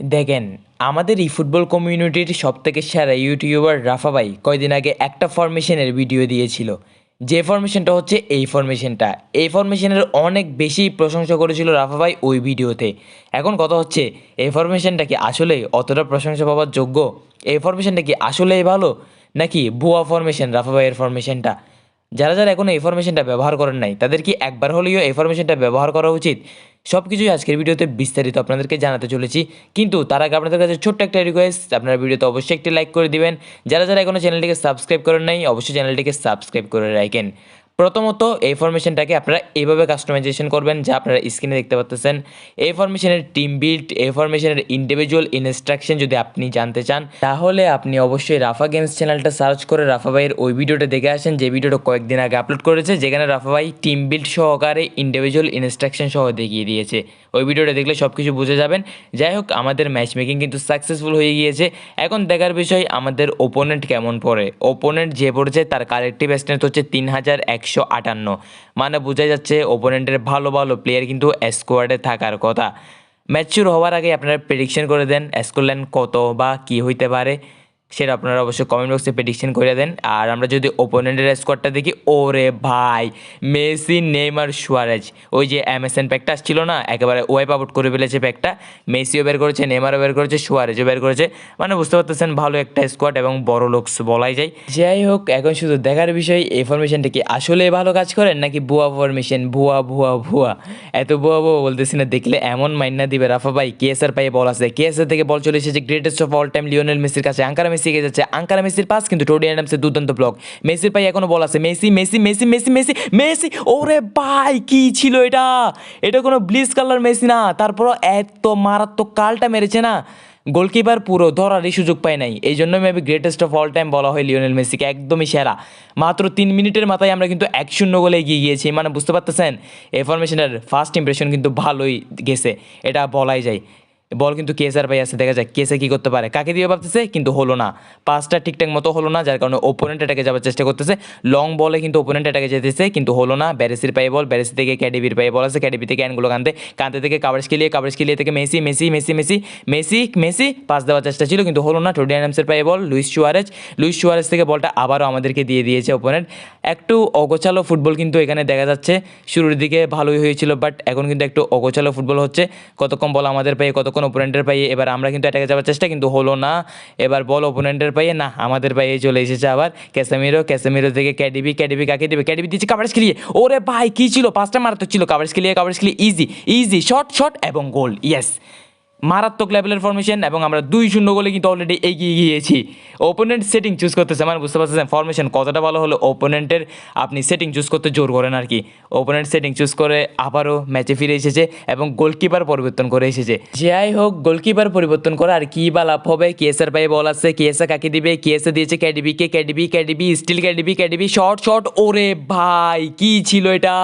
দেখেন, আমাদের এই ফুটবল কমিউনিটির সব থেকে সেরা ইউটিউবার রাফা ভাই কয়দিন আগে একটা ফরমেশনের ভিডিও দিয়েছিল। যে ফরমেশনটা হচ্ছে এই ফরমেশনটা এই ফরমেশনের অনেক বেশি প্রশংসা করেছিল রাফা ভাই ওই ভিডিওতে এখন কথা হচ্ছে, এই ফরমেশনটা কি আসলে অতটা প্রশংসা পাওয়ার যোগ্য? এই ফরমেশনটা কি আসলেই ভালো? নাকি ভুয়া ফরমেশন রাফা ভাইয়ের ফরমেশনটা যারা যারা এখনও এই ফরমেশনটা ব্যবহার করেন নাই, তাদের কি একবার হলেও এই ফরমেশনটা ব্যবহার করা উচিত? সব কিছুই আজকের ভিডিওতে বিস্তারিত আপনাদেরকে জানাতে চলেছি। কিন্তু তার আগে আপনাদের কাছে ছোট্ট একটা রিকোয়েস্ট আপনারা ভিডিওতে অবশ্যই একটি লাইক করে দিবেন। যারা যারা এখনও চ্যানেলটিকে সাবস্ক্রাইব করেন নাই, অবশ্যই চ্যানেলটিকে সাবস্ক্রাইব করে রাখেন। প্রথমত, এই ফরমেশনটাকে আপনারা এইভাবে কাস্টমাইজেশন করবেন যা আপনারা স্ক্রিনে দেখতে পাচ্ছেন এই ফরমেশনের টিম বিল্ড এই ফরমেশনের ইন্ডিভিজুয়াল ইনস্ট্রাকশন যদি আপনি জানতে চান, তাহলে আপনি অবশ্যই রাফা গেমস চ্যানেলটা সার্চ করে রাফা ভাইয়ের ওই ভিডিওটা দেখে আসেন, যে ভিডিওটা কয়েকদিন আগে আপলোড করেছে, যেখানে রাফা ভাই টিম বিল্ড সহকারে ইন্ডিভিজুয়াল ইনস্ট্রাকশন সহ দেখিয়ে দিয়েছে। ওই ভিডিওটা দেখলে সব কিছু বুঝে যাবেন। যাই হোক, আমাদের ম্যাচ মেকিং কিন্তু সাকসেসফুল হয়ে গিয়েছে। এখন দেখার বিষয়, আমাদের ওপোনেন্ট কেমন পড়ে? ওপোনেন্ট যে পড়েছে, তার কালেকটিভ স্ট্রেংথ হচ্ছে তিন হাজার একশো আটান্ন। মানে বোঝা যাচ্ছে ওপোনেন্টের ভালো ভালো প্লেয়ার কিন্তু স্কোয়াডে থাকার কথা। ম্যাচ শুরু হওয়ার আগে আপনারা প্রেডিকশন করে দেন স্কোর কত বা কি হইতে পারে। সেটা আপনারা অবশ্যই কমেন্ট বক্সে প্রেডিকশন করে দেন। আর আমরা যদি ওপোনেন্টের স্কোয়াডটা দেখি, ওরে ভাই, মেসি, নেইমার, সুয়ারেজ। ওই যে অ্যামাজন প্যাকটা আসছিল না, একেবারে ওয়াইপ আউট করে ফেলেছে প্যাকটা মেসিও বের করেছে, নেইমারও বের করেছে, সুয়ারেজও বের করেছে। মানে বুঝতে পারতেছেন, ভালো একটা স্কোয়াড এবং বড় লোকস বলাই যায়। যাই হোক, এখন শুধু দেখার বিষয়, এই ফরমেশনটা কি আসলে ভালো কাজ করেন নাকি ভুয়া ফরমেশন ভুয়া ভুয়া ভুয়া। এত ভুয়া ভুয়া বলতেছি না, দেখলে এমন মাইন্না দিবে। রাফা ভাই কেএসআর পায়ে বল আছে। কেএসআর থেকে বল চলে এসেছে greatest of all time Lionel মেসির কাছে। আঙ্কারা মেসি এগিয়ে যাচ্ছে। আঙ্কারা মেসির পাস কিন্তু টোডি অ্যাডামসের দুর্দান্ত ব্লক মেসির পায়ে এখনও বল আছে। Messi Messi Messi Messi Messi Messi. ওরে ভাই, কি ছিল এটা? এটা কোনো ব্লিজ কালার মেসি না। তারপরও এত মারাত্মক কালটা মেরেছে না। গোলকিপার পুরো ধরারই সুযোগ পায় নাই। এই জন্য maybe greatest of all time বলা হয় লিওনেল মেসিকে। একদমই সেরা। মাত্র তিন মিনিটের মাথায় আমরা কিন্তু এক শূন্য গোলে এগিয়ে গিয়েছি। মানে বুঝতে পারতেছেন, এই ফরমেশনের ফার্স্ট ইমপ্রেশন কিন্তু ভালোই গেছে। এটা বলাই যায়। বল কিন্তু কেসার পাই আছে, দেখা যায় কেসে কী করতে পারে। কাকে দিয়ে ভাবতেছে? কিন্তু হলো না। পাঁচটা ঠিকঠাক মতো হলো না, যার কারণে ওপোনেন্ট এটাকে যাওয়ার চেষ্টা করতেছে। লং বলে কিন্তু ওপোনেন্ট এটাকে যেতেছে, কিন্তু হলো না। ব্যারেসির পায়ে বল ব্যারেসি থেকে ক্যাডিবির পায়ে বল আছে। ক্যাডিবি থেকে অ্যানগুলো কানতে কানতে থেকে কাভারেজ খেলিয়ে কাভারেজ খেলিয়ে থেকে Messi Messi Messi Messi Messi Messi pass দেওয়ার চেষ্টা ছিল, কিন্তু হলো না। টোডি অ্যাডামসের পায়ে ball Luis Suarez Luis Suarez থেকে বলটা আবারও আমাদেরকে দিয়ে দিয়েছে ওপোনেন্ট একটু অগোছালো ফুটবল কিন্তু এখানে দেখা যাচ্ছে। শুরুর দিকে ভালোই হয়েছিল বাট এখন কিন্তু একটু অগোছালো ফুটবল হচ্ছে। কতক্ষণ বল আমাদের পায়ে, কতক্ষণ ওপোনেন্টের পাইয়ে এবার আমরা কিন্তু এটাকে যাওয়ার চেষ্টা কিন্তু হলো না। এবার বল ওপোনেন্টের পাইয়ে না, আমাদের পাইয়ে চলে এসেছে আবার ক্যাসামিরো। ক্যাসামিরো থেকে ক্যাডিবি ক্যাডিবি কাকে দেবে? ক্যাডিবি দিচ্ছে কাভারেজ খেলিয়ে ওরে ভাই, কী ছিল? পাঁচটা মারাত্মক ছিল। কাভারেজ খেলিয়ে কাভারেজ খেলিয়ে ইজি ইজি শর্ট শর্ট এবং গোল ইয়েস মারাত্মক লেভেলের ফরমেশন এবং আমরা দুই শূন্য গোলে কিন্তু অলরেডি এগিয়ে গিয়েছি। ওপোনেন্ট সেটিং চুজ করতেছে মানে বুঝতে পারতেছেন ফরমেশন কতটা ভালো হলো ওপোনেন্টের আপনি সেটিং চুজ করতে জোর করেন আর কি। ওপোনেন্ট সেটিং চুজ করে আবারও ম্যাচে ফিরে এসেছে এবং গোলকিপার পরিবর্তন করে এসেছে। যাই হোক গোলকিপার পরিবর্তন করে আর কি বা লাভ হবে? কেএসআর পায়ে বল আছে কেএসআ কাকে দিবে? কেএসআ দিয়েছে ক্যাডিবিকে KDB KDB still KDB KDB short short ওরে ভাই, কি ছিল এটা?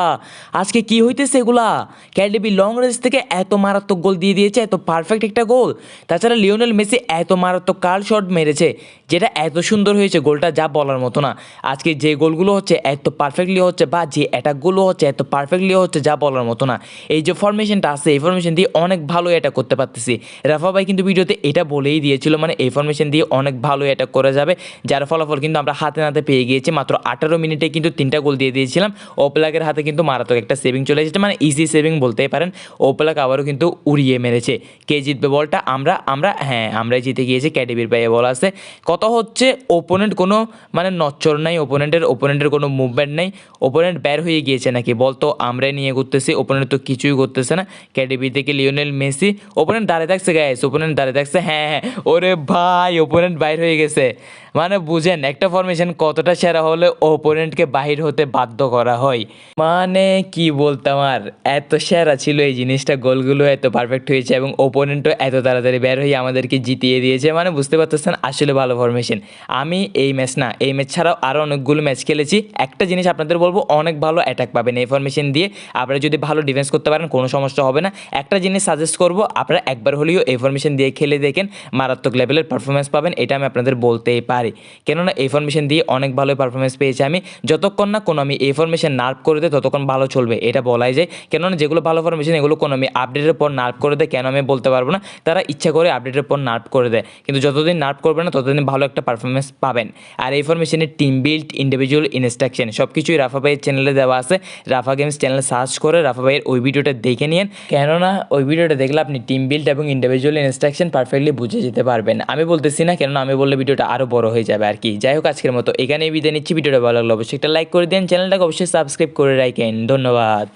আজকে কি হইতেছে এগুলা? ক্যাডিবি লং রেঞ্জ থেকে এত মারাত্মক গোল দিয়ে দিয়েছে, এত পারফেক্ট একটা গোল তাছাড়া লিওনেল মেসি এত মারাত্মক কাল শট মেরেছে। যেটা এত সুন্দর হয়েছে গোলটা যা বলার মতো না। আজকে যে গোলগুলো হচ্ছে এত পারফেক্টলি হচ্ছে বা যে অ্যাটাকগুলো হচ্ছে এত পারফেক্টলি হচ্ছে যা বলার মতো না। এই যে ফরমেশনটা আছে, এই ফরমেশন দিয়ে অনেক ভালো অ্যাটাক করতে পারতেছি। রাফা ভাই কিন্তু ভিডিওতে এটা বলেই দিয়েছিল মানে এই ফরমেশন দিয়ে অনেক ভালো অ্যাটাক করা যাবে, যার ফলাফল কিন্তু আমরা হাতে নাতে পেয়ে গিয়েছি। মাত্র আঠারো মিনিটে কিন্তু তিনটা গোল দিয়ে দিয়েছিলাম। ওপলাকের হাতে কিন্তু মারাত্মক একটা সেভিং চলে এসেছে মানে ইজি সেভিং বলতেই পারেন। ওপলাক আবারও কিন্তু উড়িয়ে মেরেছে। কে জিতবে বলটা? আমরা আমরা হ্যাঁ আমরাই জিতে গিয়েছি। ক্যাডিবির পায়ে বল আছে। কত হচ্ছে ওপোনেন্ট কোনো মানে নচ্চর নাই ওপোনেন্টের ওপোনেন্টের কোনো মুভমেন্ট নেই। ওপোনেন্ট বের হয়ে গিয়েছে নাকি? বল তো, আমরাই নিয়ে করতেছি ওপোনেন্ট তো কিছুই করতেছে না। ক্যাডিবি থেকে লিওনেল মেসি ওপোনেন্ট দাঁড়িয়ে থাকছে গ্যাস ওপোনেন্ট দাঁড়িয়ে থাকছে হ্যাঁ হ্যাঁ। ওরে ভাই ওপোনেন্ট বাইর হয়ে গেছে। মানে বুঝেন, একটা ফরমেশন কতটা সেরা হলে ওপোনেন্টকে বাহির হতে বাধ্য করা হয়। মানে কি বলতাম আর, এত সেরা ছিল এই জিনিসটা, গোলগুলো এত পারফেক্ট হয়েছে এবং ওপোনেন্টও এত তাড়াতাড়ি বের হয়ে আমাদেরকে জিতিয়ে দিয়েছে। মানে বুঝতে পারতেছেন, আসলে ভালো ফরমেশন আমি এই ম্যাচ না, এই ম্যাচ ছাড়াও আরও অনেকগুলো ম্যাচ খেলেছি। একটা জিনিস আপনাদের বলব, অনেক ভালো অ্যাটাক পাবেন এই ফরমেশন দিয়ে। আপনারা যদি ভালো ডিফেন্স করতে পারেন, কোনো সমস্যা হবে না। একটা জিনিস সাজেস্ট করব, আপনারা একবার হলেও এই ফরমেশন দিয়ে খেলে দেখেন, মারাত্মক লেভেলের পারফরমেন্স পাবেন, এটা আমি আপনাদের বলতেই পারি। কেননা এই ফরমেশন দিয়ে অনেক ভালো পারফরমেন্স পেয়েছি আমি। যতক্ষণ না কোনো আমি এই ফরমেশন নার্ভ করে দেয় ততক্ষণ ভালো চলবে, এটা বলাই যায়। কেননা যেগুলো ভালো ফরমেশন এগুলো কোনো আমি আপডেটের পর নার্ভ করে দেয় কেন আমি বলতে পারব না? তারা ইচ্ছা করে আপডেটের পর নার্ভ করে দেয়। কিন্তু যতদিন নার্ভ করবে না, ততদিন ভালো একটা পারফরমেন্স পাবেন। আর এই ফরমেশনের টিম বিল্ড ইন্ডিভিজুয়াল ইনস্ট্রাকশন সব কিছুই রাফা ভাইয়ের চ্যানেলে দেওয়া আছে। রাফা গেমস চ্যানেল সার্চ করে রাফা ভাইয়ের ওই ভিডিওটা দেখে নিন কেননা ওই ভিডিওটা দেখলে আপনি টিম বিল্ড এবং ইন্ডিভিজুয়াল ইনস্ট্রাকশন পারফেক্টলি বুঝে যেতে পারবেন। আমি বলতেছি না, কেননা আমি বললে ভিডিওটা আরও বড় হয়ে যাবে আর কি। যাই হোক, আজকের মতো এখানেই বিদায় নিচ্ছি। ভিডিওটা ভালো লাগল অবশ্যই একটা লাইক করে দিন চ্যানেলটাকে অবশ্যই সাবস্ক্রাইব করে রাখেন। ধন্যবাদ।